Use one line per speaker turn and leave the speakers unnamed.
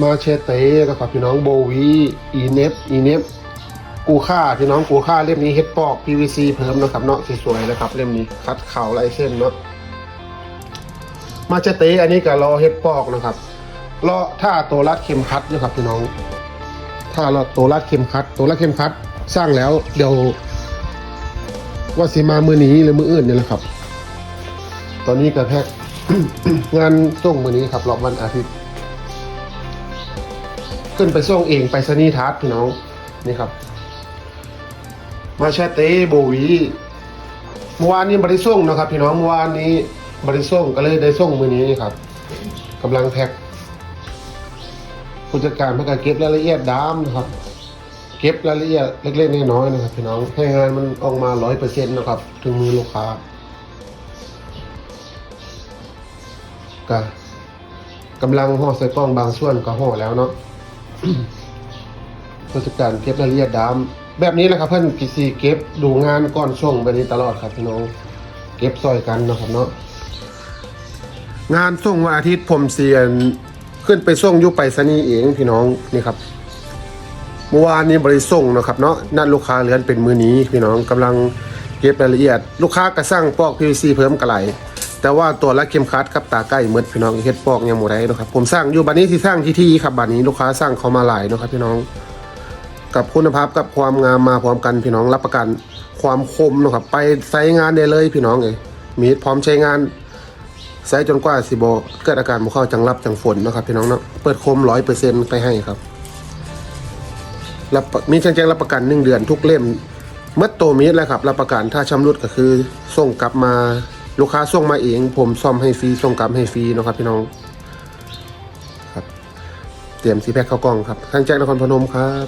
มาเชเต้นะครับพี่น้องโบวีอีเนฟอีเนฟกูค่าพี่น้องกูค่าเล่มนี้เฮ็ดปอก PVC เพิ่มนะครับเนาะสวยๆนะครับ เล่มนี้คัดเข่าลายเส้นเนาะมาเชเต้อันนี้ก็รอเฮ็ดปอกนะครับรอถ้าตัวรัดเข็มขัดนะครับพี่น้อง ถ้าเราตัวรัดเข็มขัด ตัวรัดเข็มขัดสร้างแล้วเดี๋ยวว่าสิมามือนี้หรือมืออื่นนี่แหละครับ ตอนนี้ก็แพ็กงานส่งมือนี้ครับรอบวันอาทิตย์ ขึ้นไปส่งเองไปสนีทัศพี่น้องนี่ครับ มาแชเต้โบวีเมื่อวานนี้บริส่งนะครับ พี่น้องเมื่อวานนี้บริส่งก็เลยได้ส่งมือนี้ครับกำลังแพ็กผู้จัดการเพื่อการเก็บรายละเอียดดามนะครับ เก็บรายละเอียดเล็กๆน้อยๆนะครับ พี่น้องให้งานมันออกมาร้อยเปอร์เซ็นต์นะครับ ถึงมือลูกค้าก็กำลังห่อใส่กล้องบางส่วนก็ห่อแล้วเนาะ ผู้จัดการเก็บรายละเอียดดามแบบนี้แหละครับเพื่อนพีซีเก็บดูงานก่อนส่งแบบนี้ตลอดครับพี่น้อง เก็บซอยกันนะครับเนาะงานส่งวันอาทิตย์ผมเสียนขึ้นไปส่งอยุไปสนีเองพี่น้องนี่ครับเมื่อวานนี้บริส่งนะครับเนาะนัดลูกค้าเลือนเป็นมือนี้พี่น้องกำลังเก็บรายละเอียด ลูกค้าก็สั่งปอก PVC เพิ่มกระไหล แต่ว่าตัวละเข็มขัดกับตาใกล้มืดพี่น้องเฮ็ดปอกยังหมดได้นะครับผมสั่งอยู่บัดนี้ที่สร้างที่ที่ครับบัดนี้ลูกค้าสั่งเขามาหลายนะครับพี่น้องกับคุณภาพกับความงามมาพร้อมกันพี่น้องรับประกันความคมนะครับไปใช้งานได้เลยพี่น้องเอยมีดพร้อมใช้งานใช้จนกว่าสิบเกิดอาการบ่เข้าจังรับจังฝนนะครับพี่น้องเนาะเปิดคมร้อยเปอร์เซ็นต์ไปให้ครับรับมีแจ้งรับประกันหนึ่งเดือนทุกเล่มเมื่อโตมีดแล้วครับรับประกันถ้าชำรุดก็คือส่งกลับมา ลูกค้าส่งมาเอง ผมซ่อมให้ฟรีส่งกลับให้ฟรีนะครับพี่น้องครับ เตรียมสีแพ็คเข้ากล่องครับทางแจ้งนครพนมครับ